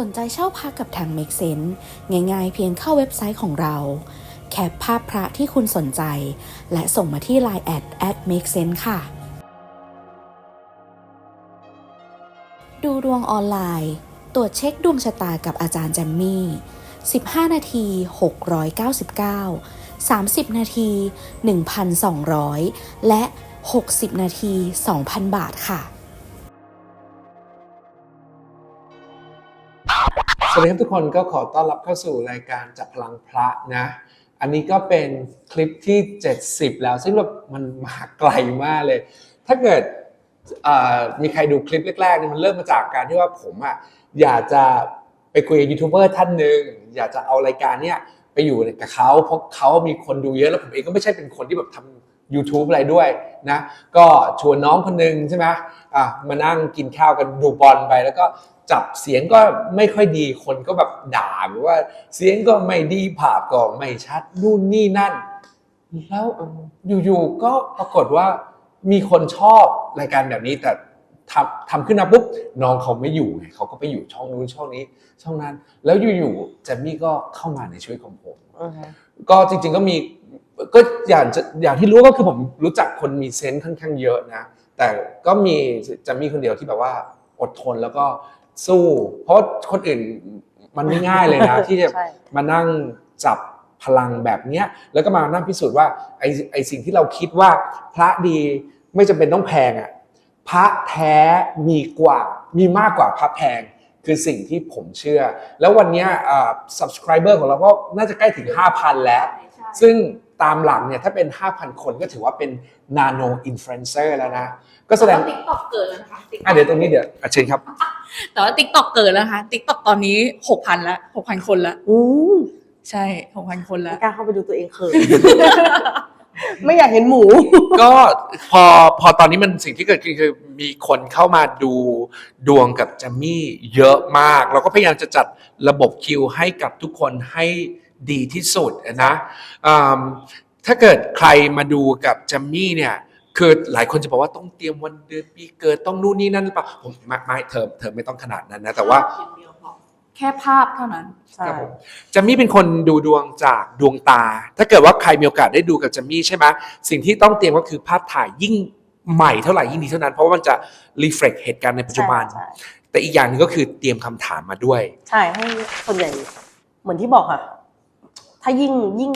สนใจเช่าพักกับทาง Make Sense ง่ายๆ เพียงเข้าเว็บไซต์ของเรา แคปภาพพระที่คุณสนใจ และส่งมาที่ Line แอด at make sense ค่ะ ดูดวงออนไลน์ ตรวจเช็คดวงชะตากับอาจารย์แจมมี่ 15 นาที 699 30 นาที 1,200 และ 60 นาที 2,000 บาทค่ะ วัสดีครับทุกคนก็ขอต้อนรับเข้าสู่รายการจับพลังพระนะ อันนี้ก็เป็นคลิปที่ 70 แล้ว ซึ่งแบบมันมาไกลมากเลย ถ้าเกิดมีใครดูคลิปแรกๆเนี่ยมันเริ่มมาจากการที่ว่าผมอะอยากจะไปคุยกับยูทูบเบอร์ท่านหนึ่งอยากจะเอารายการเนี่ยไปอยู่กับเขาเพราะเขามีคนดูเยอะแล้วผมเองก็ไม่ใช่เป็นคนที่แบบทำ YouTube อะไรด้วยนะ ก็ชวนน้องคนหนึงใช่ไหมอะมานั่งกินข้าวกันดูบอลไปแล้วก็จับเสียงก็ไม่ค่อยดีคนก็แบบด่าแบบว่าเสียงก็ไม่ดีภาพก็ไม่ชัดนู่นนี่นั่น แล้วอยู่ๆก็ปรากฏว่ามีคนชอบรายการแบบนี้แต่ทำทำขึ้นมาปุ๊บน้องเขาไม่อยู่ไงเขาก็ไปอยู่ช่องนู้นช่องนี้ ช่องนั้น แล้วอยู่ๆแจมมี่ก็เข้ามาในชีวิตของผม ก็จริงๆก็มี ก็อย่างจะอย่างที่รู้ก็คือผมรู้จักคนมีเซนส์ค่อนข้างเยอะนะ แต่ก็มีจะมีคนเดียวที่แบบว่าอดทนแล้วก็สู้ เพราะคนอื่นมันไม่ง่ายเลยนะ ที่จะใช่ มานั่งจับพลังแบบเนี้ย แล้วก็มานั่งพิสูจน์ว่าไอไอสิ่งที่เราคิดว่าพระดีไม่จำเป็นต้องแพงอะพระแท้มีกว่ามีมากกว่าพระแพง คือสิ่งที่ผมเชื่อ แล้ววันเนี้ยอ่า subscriber ของเราก็น่าจะใกล้ถึง 5,000 แล้ว ซึ่ง ตามหลังเนี่ยถ้าเป็น 5,000 คนก็ถือว่าเป็น nano influencer แล้วนะ ก็แสดงติ๊กต็อกเกินแล้วนะคะ TikTok อะเดี๋ยวตรงนี้เดี๋ยวอะเชิญครับ แต่ว่าติ๊กต็อกเกินแล้วนะคะติ๊กต็อกตอนนี้หกพันละหกพันคนละอู้ใช่หกพันคนละ ไม่กล้าเข้าไปดูตัวเองเขิน ไม่อยากเห็นหมู ก็พอพอตอนนี้มันสิ่งที่เกิดขึ้นคือมีคนเข้ามาดูดวงกับแจมมี่เยอะมาก เราก็พยายามจะจัดระบบคิวให้กับทุกคนให้ ดีที่สุดนะอืมถ้าเกิดใครมาดูกับแจมมี่เนี่ยคือหลายคนจะบอกว่าต้องเตรียมวันเดือนปีเกิดต้องนู่นนี่นั่นหรือเปล่าผมไม่ไม่เธอเธอไม่ต้องขนาดนั้นนะแต่ว่าแค่ภาพเท่านั้นใช่ครับผมแจมมี่เป็นคนดูดวงจากดวงตา ถ้าเกิดว่าใครมีโอกาสได้ดูกับแจมมี่ใช่ไหมสิ่งที่ต้องเตรียมก็คือภาพถ่ายยิ่งใหม่เท่าไหร่ยิ่งดีเท่านั้น เพราะว่ามันจะรีเฟล็กเหตุการณ์ในปัจจุบันใช่แต่อีกอย่างหนึงก็คือเตรียมคำถามมาด้วย ใช่ให้ส่วนใหญ่เหมือนที่บอกค่ะ ถ้ายิ่งยิ่ง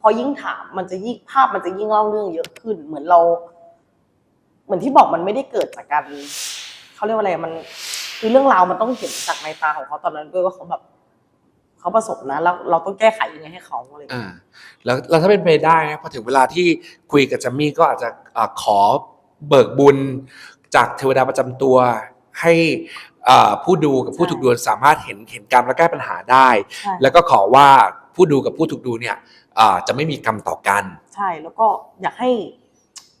พอยิ่งถามมันจะยิ่งภาพมันจะยิ่งเล่าเรื่องเยอะขึ้น เหมือนเรา เหมือนที่บอกมันไม่ได้เกิดจากการเขาเรียกว่าอะไรมันคือเรื่องราวมันต้องเห็นจากในตาของเขาตอนนั้นด้วยว่าเขาแบบเขาประสบนะแล้วเราต้องแก้ไขยังไงให้เขาอะไรอย่างเงี้ยอ่าแล้วแล้วถ้าเป็นไปได้นะพอถึงเวลาที่คุยกับแจมมี่ก็อาจจะอ่าขอเบิกบุญจากเทวดาประจำตัวให้อ่าผู้ดูกับผู้ถูกดูสามารถเห็นเห็นกรรมและแก้ปัญหาได้ใช่แล้วก็ขอว่า ผู้ดูกับผู้ถูกดูเนี่ยอ่าจะไม่มีกรรมต่อกัน ใช่แล้วก็อยากให้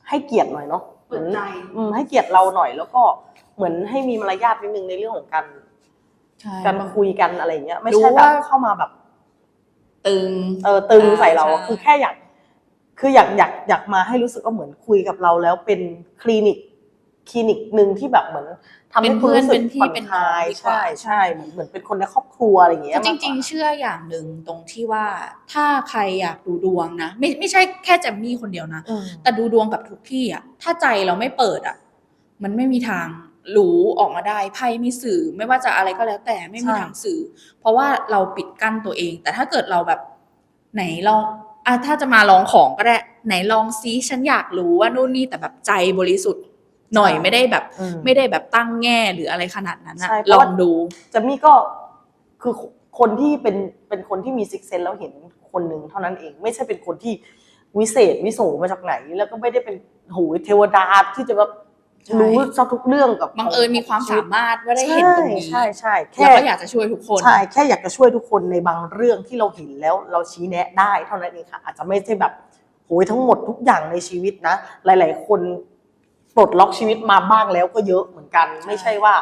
ให้เกียรติหน่อยเนาะเปิดใจ อืมให้เกียรติเราหน่อยแล้วก็เหมือนให้มีมารยาทนิดนึงในเรื่องของการใช่ การคุยกันอะไรอย่างเงี้ยไม่รู้ใช่แบบว่า เข้ามาแบบ ตึง เออตึงใส่เราอ่าใช่ คือแค่อยาก คืออยากอยากอยากมาให้รู้สึกว่าเหมือนคุยกับเราแล้วเป็นคลินิก คลินิกหนึ่งที่แบบเหมือนทำให้คุณรู้สึกเป็นเพื่อนเป็นพี่ผ่อนเป็นคลายน้องดีกว่าใช่ใช่เหมือนเหมือนเป็นคนในครอบครัวอะไรอย่างเงี้ยก็จมากกริงว่าๆเชื่ออย่างหนึ่งตรงที่ว่าถ้าใครอยากดูดวงนะไม่ไม่ใช่แค่แจมมี่คนเดียวนะอืมแต่ดูดวงกับทุกที่อะถ้าใจเราไม่เปิดอะ มันไม่มีทางรู้ออกมาได้ไพ่มีสื่อไม่ว่าจะอะไรก็แล้วแต่ไม่มีทางสื่อ เพราะว่าเราปิดกั้นตัวเอง แต่ถ้าเกิดเราแบบไหนลองอะถ้าจะมาลองของก็ได้ไหนลองซิฉันอยากรู้ว่านู่นนี่แต่แบบใจบริสุทธิ์ หน่อยใช่ไม่ได้แบบ อืมไม่ได้แบบตั้งแง่หรืออะไรขนาดนั้นนะใช่เพลราะอว่า งดู แจะมี่ก็คือคนที่เป็นเป็นคนที่มีซิกเซนแล้วเห็นคนหนึ่งเท่านั้นเอง ไม่ใช่เป็นคนที่วิเศษวิโสมาจากไหน แล้วก็ไม่ได้เป็นโหูเทวดาที่จะแบบใช่ รู้ซะทุกเรื่องกับบังเอิญมีความสามารถว่าได้เห็นตรงนี้ใช่ใช่ใช่แล้วแค่ก็อยากจะช่วยทุกคน ใช่แค่อยากจะช่วยทุกคนในบางเรื่องที่เราเห็นแล้วเราชี้แนะได้เท่านั้นเองค่ะ อาจจะไม่ใช่แบบโหยทั้งหมดทุกอย่างในชีวิตนะ หลาย ๆ คน ปลดล็อกชีวิตมาบ้างแล้วก็เยอะเหมือนกัน ไม่ใช่ว่า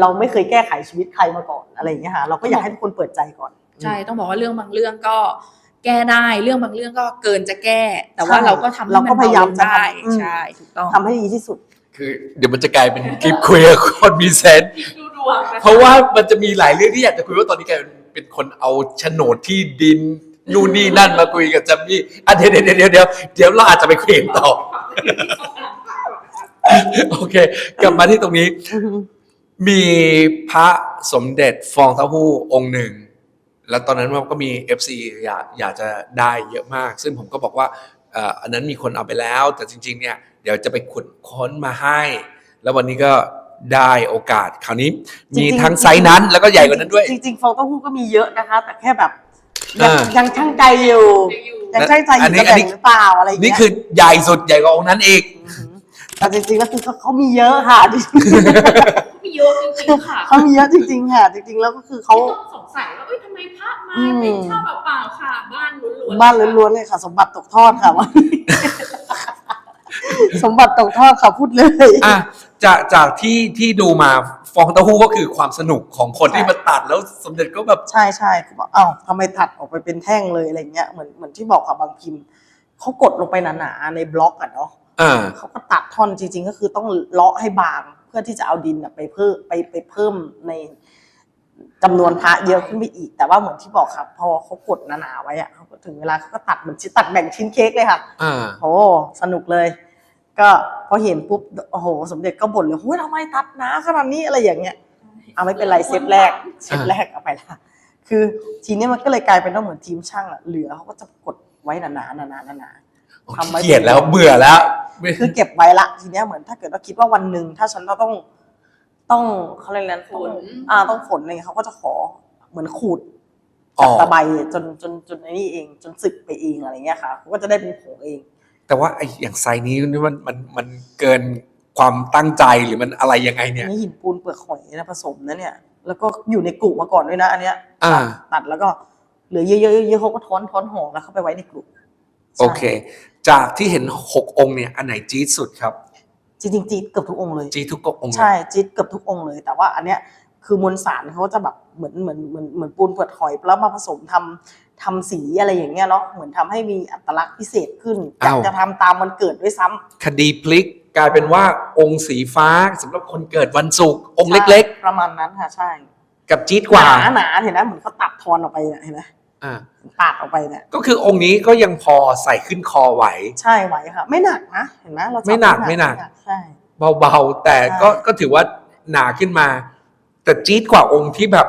เราไม่เคยแก้ไขชีวิตใครมาก่อนอะไรอย่างเงี้ยค่ะเราก็อยากให้ทุกคนเปิดใจก่อน ใช่ต้องบอกว่าเรื่องบางเรื่องก็แก้ได้เรื่องบางเรื่องก็เกินจะแก้ แต่ว่าใช่เราก็ทำให้เราก็มันพยายามเบลงจะได้ทำอืม ใช่ถูกต้อง ทำให้ดีที่สุด คือเดี๋ยวมันจะกลายเป็นคลิปคุยกับคนมีเซนส์ดูดวงนคเพราะว่ามันจะมีหลายเรื่องที่อยากจะคุยว่าตอนนี้แกเป็นคนเอาโฉนดที่ดินนู่นนี่นั่นมาคุยกับจัมมี่อะเดี๋ยวเดี๋ยวเดี๋ยวเดี๋ยวเดี๋ยวเราอาจจะไปคุยกันต่อ โอเค กลับมาที่ตรงนี้ มีพระสมเด็จฟองเต้าหู้องค์หนึ่ง แล้วตอนนั้นมันก็มี FC อยากอยากจะได้เยอะมาก ซึ่งผมก็บอกว่าเอ่ออันนั้นมีคนเอาไปแล้ว แต่จริง ๆ เนี่ยเดี๋ยวจะไปขุดค้นมาให้ แล้ววันนี้ก็ได้โอกาสคราวนี้ มีจริงๆ ทั้งไซส์นั้นแล้วก็ใหญ่กว่านั้นด้วย จริงๆฟองเต้าหู้ก็มีเยอะนะคะ แต่แค่แบบยังอ่ายังช่างใจอยู่ยังช่างใจออันยู่นี้จะอันแบ่นี้ งหรือเปล่าอะไรอย่างนี่เงี้ยคือใหญ่สุดใหญ่กว่าองค์นั้นอีกอหือ แต่จริงๆแล้วคือเขาเขามีเยอะค่ะมีเยอะจริงๆค่ะเขามีเยอะจริง ๆ ค่ะ จริง ๆ แล้วก็คือเขา ไม่ต้องสงสัยว่าเอ้ยทำไมพระมาอืมเป็นเช่าเปล่าๆค่ะ บ้านล้วนๆบ้านล้วนๆเลยค่ะ สมบัติตกทอดค่ะว่าสมบัติตกทอดค่ะพูดเลย อะจากจากที่ที่ดูมาฟองเต้าหู้ก็คือความสนุกของคนใช่ที่มาตัดแล้วสมเด็จก็แบบใช่ใช่คือบอกอ้าวทำไมตัดออกไปเป็นแท่งเลยอะไรเงี้ยเหมือนเหมือนที่บอกค่ะบางพิมพ์เขากดลงไปหนาๆในบล็อกอะเนาะ อ่า เขาก็ตัดท่อนจริง ๆ ก็คือต้องเลาะให้บางเพื่อที่จะเอาดินอะไปเพิ่มไปไปเพิ่มในจำนวนพระเยอะขึ้นไปอีก แต่ว่าเหมือนที่บอกครับ พอเขากดหนาๆไว้อะเขาก็ถึงเวลาเขาก็ตัดเหมือนชิ้นตัดแบ่งชิ้นเค้กเลยค่ะ อ่า โอ้สนุกเลย ก็พอเห็นปุ๊บโอ้โห สมเด็จก็บ่นเลยโอ้ยทำไมตัดหนาขนาดนี้อะไรอย่างเงี้ยเอาไม่เป็นไรเซตแรกเซตแรกเอาไปละคือทีนี้มันก็เลยกลายเป็นว่าเหมือนทีมช่างอะเหลือเขาก็จะกดไว้หนาๆหนาๆหนาๆ ทำไว้เกลียดแล้วเบื่อแล้วไม่คือเก็บไว้ละทีเนี้ยเหมือนถ้าเกิดว่าคิดว่าวันหนึ่งถ้าฉันต้องต้องเขาเรียกอะไรนะต้องอ่าต้องฝนอะไรเงี้ยเขาก็จะขอเหมือนขูดอ๋จากอตะไบจนจนจนไอ้นี่เอง จนสึกไปเองอะไรเงี้ยค่ะเขาก็จะได้เป็นผงเอง แต่ว่าไอ้อย่างไซส์นี้นี่มันมันมันเกินความตั้งใจหรือมันอะไรยังไงอัเนี่ยนนี้หินปูนเปลือกหอยนะผสมนะเนี่ย แล้วก็อยู่ในกลุ่มาก่อนด้วยนะ อันเนี้ยอ่าตัดแล้วก็เหลือเยอะๆเยอะๆเขาก็ท้อนท้อนห่อแล้วเข้าไปไว้ในกลุ่โอเค จากที่เห็นหกองค์เนี่ยอันไหนจี๊ดสุดครับจริงๆจี๊ดเกือบทุกองค์เลยจี๊ดทุกองค์เลยใช่จี๊ดเกือบทุกองค์เลย แต่ว่าอันเนี้ยคือมวลสารเขาจะแบบเหมือนเหมือนเหมือนเหมือนปูนเปลือกหอยแล้วมาผสมทำทำสีอะไรอย่างเงี้ยเนาะเหมือนทำให้มีอัตลักษณ์พิเศษขึ้นอยากจะทำตามวันเกิดด้วยซ้ำคดีพลิกกลายเป็นว่าองค์สีฟ้าสำหรับคนเกิดวันศุกร์องค์เล็ก ๆ ประมาณนั้นค่ะใช่ๆกับจี๊ดกว่าหนาหนาๆเห็นไหมเหมือนเขาตัดทอนออกไปเนี่ยเห็นไหม อ่าตัดออกไปเนี่ยก็คือองค์นี้ก็ยังพอใส่ขึ้นคอไหว ใช่ไหวค่ะ ไม่หนักนะเห็นไหมเราจับไม่หนักไม่หนักใช่เบาๆ แต่ก็ใช่ก็ถือว่าหนาขึ้นมา แต่จี๊ดกว่าองค์ที่แบบ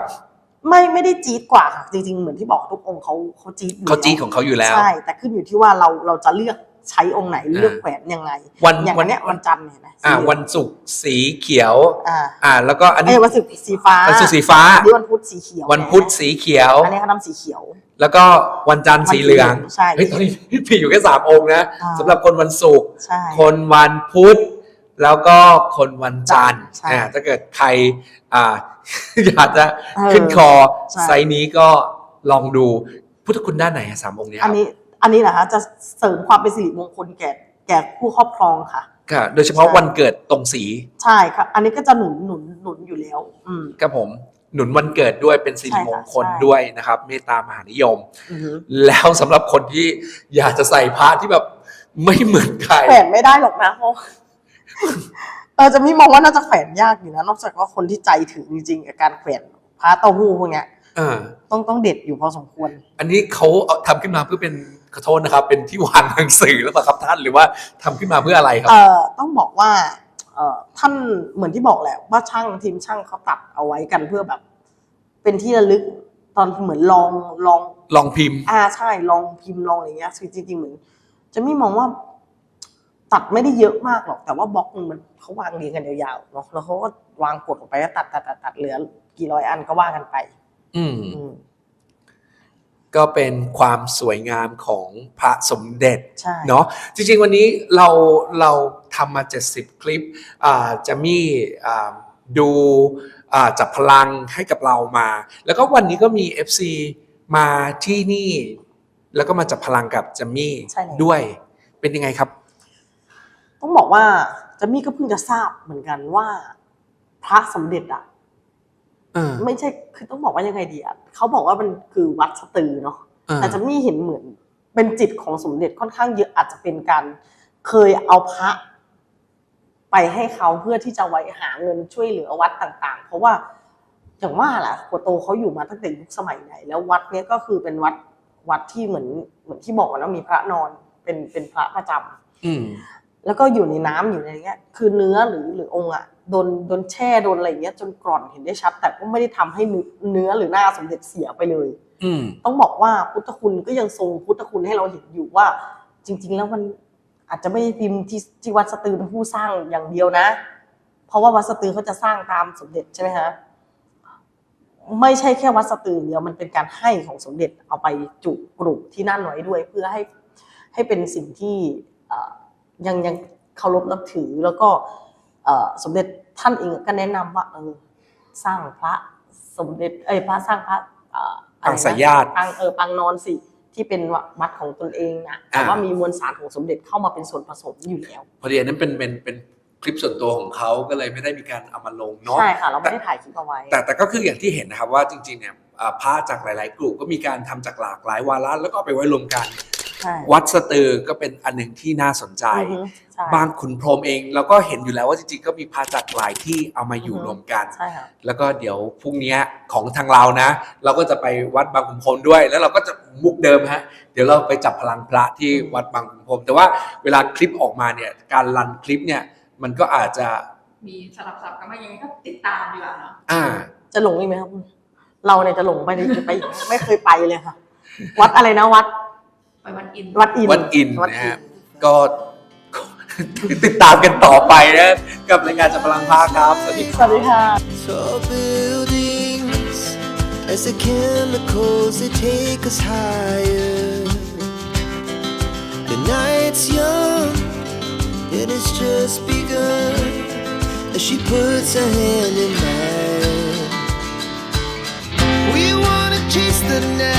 ไม่ไม่ได้จี๊ดกว่าค่ะจริงๆเหมือนที่บอกทุกองค์เขาเขาจี๊ดอยู่เขาจี๊ดของเขาอยู่แล้วใช่แต่ขึ้นอยู่ที่ว่าเราเราจะเลือกใช้องค์ไหนเลือกแขวนยังไง วันอย่างวัวันนเนี้ยวันจันทร์เนี่ยนะอ่าสีเหลืงวันศุกร์สีเขียว อ่าอ่าแล้วก็อันนี้เอ้ยวันศุกร์สีฟ้าวันศุกร์สีฟ้าอันนี้วันพุธสีเขียว วันพุธสีเขียว อันนี้เขาทำสีเขียว แล้วก็วันจันทร์สีเหลืองใช่เฮ้ยตอนนี้พี่อยู่แค่สามองค์นะอ่า สำหรับคนวันศุกร์ ใช่ คนวันพุธแล้วก็คนวันจันทร์ใช่อ่าถ้าเกิดใครอ่า อยากจะเออขึ้นคอใช่ ไซส์นี้ก็ลองดูพุทธคุณด้านไหนอะสามองค์เนี้ยคอันรับนี้อันนี้นะคะจะเสริมความเป็นสิริมงคลแก่แก่ผู้ครอบครองค่ะ ค่ะโดยเฉพาะใช่ วันเกิดตรงสีใช่ค่ะ อันนี้ก็จะหนุนหนุนหนุนอยู่แล้ว อืม ครับผม หนุนวันเกิดด้วยเป็นสิริมงคลใช่ค่ะใช่ด้วยนะครับ เมตตามหานิยมอือหือแล้วสำหรับคนที่อยากจะใส่พระที่แบบไม่เหมือนใครแขวนไม่ได้หรอกนะเพราะเออจะไม่มองว่าน่าจะแขวนยากอยู่นะนอกจากว่าคนที่ใจถึงจริงๆกับการแขวนพระเต้าหู้พวกเนี้ยอ่าต้องต้องเด็ดอยู่พอสมควร อันนี้เขาเอาทำขึ้นมาเพื่อเป็นขอโทษนะครับ เป็นที่วางหนังสือแล้วเปล่าครับท่านหรือว่าทำขึ้นมาเพื่ออะไรครับเอ่อต้องบอกว่าเอ่อ ท่านเหมือนที่บอกแหละว่าช่างทีมช่างเขาตัดเอาไว้กันเพื่อแบบ เป็นที่ระลึกตอนเหมือนลองลองลองพิมพ์ อ่าใช่ลองพิมพ์ลองอะไรเงี้ยคือจริงๆเหมือนจะไม่มองว่าตัดไม่ได้เยอะมากหรอก แต่ว่าบล็อกหนึงมันเขาวางเรียงกันยาวๆเนาะแล้วเขาก็วางกดออกไปแล้วตัดตัดตัดตัดเหลือ กี่ร้อยอันก็ว่ากันไป อืมอืมก็เป็นความสวยงามของพระสมเด็จใช่เนาะจริง ๆ วันนี้เราเรา ทำมา 70 คลิปอ่าจะมีอ่าดูอ่าจับพลังให้กับเรามา แล้วก็วันนี้ก็มี FC มาที่นี่ แล้วก็มาจับพลังกับจัมมี่ใช่แล้ว ด้วยเป็นยังไงครับ ต้องบอกว่าเจะมี่ก็เพิ่งจะทราบเหมือนกันว่าพระสมเด็จอะเออไม่ใช่คือต้องบอกว่ายังไงดีอะเขาบอกว่ามันคือวัดสตือเนาะเออแต่จะไม่เห็นเหมือนเป็นจิตของสมเด็จค่อนข้างเยอะอาจจะเป็นการเคยเอาพระ ไปไปให้เขาเพื่อที่จะไว้หาเงินช่วยเหลือวัดต่างๆ เพราะว่าอย่างว่าแหละกัวโตเขาอยู่มาตั้งแต่ยุคสมัยไหน แล้ววัดเนี้ยก็คือเป็นวัดวัดที่เหมือนเหมือนที่บอกกันว่ามีพระนอนเป็นเป็นพระประจำอืมแล้วก็อยู่ในน้ำอยู่ในเงี้ย คือเนื้อหรือหรือองค์อะโดนโดนแช่โดนอะไรอย่างเงี้ยจนกร่อนเห็นได้ชัด แต่ก็ไม่ได้ทำให้เนื้อหรือหน้าสมเด็จเสียไปเลย อืมต้องบอกว่าพุทธคุณก็ยังทรงพุทธคุณให้เราเห็นอยู่ว่า จริง ๆ แล้วมัน อาจจะไม่ได้พิมพ์ที่ที่วัดสตือเป็นผู้สร้างอย่างเดียวนะ เพราะว่าวัดสตือเขาจะสร้างตามสมเด็จใช่ไหมฮะไม่ใช่แค่วัดสตืออย่างเดียวมันเป็นการให้ของสมเด็จเอาไปจุกรุที่นั่นไว้ด้วย เพื่อให้ให้เป็นสิ่งที่เอ่อยังยังเคารพนับถือแล้วก็เอ่อสมเด็จท่านเองก็แนะนำว่าเออสร้างพระสมเด็จเอ้ยพระสร้างพระเอ่ออะไรปางนะสายญาติปางเออปางนอนสิ ที่เป็นวัดของตนเองนะแต่อ่าว่ามีมวลสารของสมเด็จเข้ามาเป็นส่วนผสมอยู่แล้ว พอดีอันนั้นเป็นเป็นเป็นคลิปส่วนตัวของเขาก็เลยไม่ได้มีการเอามาลงเนาะใช่ค่ะเราไม่ได้ถ่ายคลิปเอาไว้ แต่แต่ก็คืออย่างที่เห็นนะครับว่าจริงๆเนี่ยอ่าพระจากหลาย ๆ กลุ่มก็มีการทำจากหลากหลายวาระแล้วก็เอาไปไว้รวมกันใช่ วัดสตือก็เป็นอันหนึ่งที่น่าสนใจอือฮึใช่บางขุนพรหมเองเราก็เห็นอยู่แล้วว่าจริงๆก็มีพระจากหลายที่เอามาอยู่อือฮึรวมกันใช่ค่ะแล้วก็เดี๋ยวพรุ่งนี้ของทางเรานะ เราก็จะไปวัดบางขุนพรหมด้วย แล้วเราก็จะมุกเดิมฮะเดี๋ยวเราไปจับพลังพระที่วัดบางขุนพรหมแต่ว่าเวลาคลิปออกมาเนี่ยการรันคลิปเนี่ยมันก็อาจจะมีสลับสับกันมายังไงก็ติดตามดีกว่าเนาะอ่า จะหลงอีกไหมครับ เราเนี่ยจะหลงไปอีกไปอีกไหมไม่เคยไปเลยค่ะ วัดอะไรนะวัด ไปวันอินวัดอินวัดอินวัดนะอิฮะนก็ติดตามกันต่อไปนะกับรายการจับพลังพระครับ สวัสดีครับสวัสดีค่ะ Tall buildings as the chemicals they take us higher. The night's young, it has just begun as she puts her hand in mine. We wanna chase the night.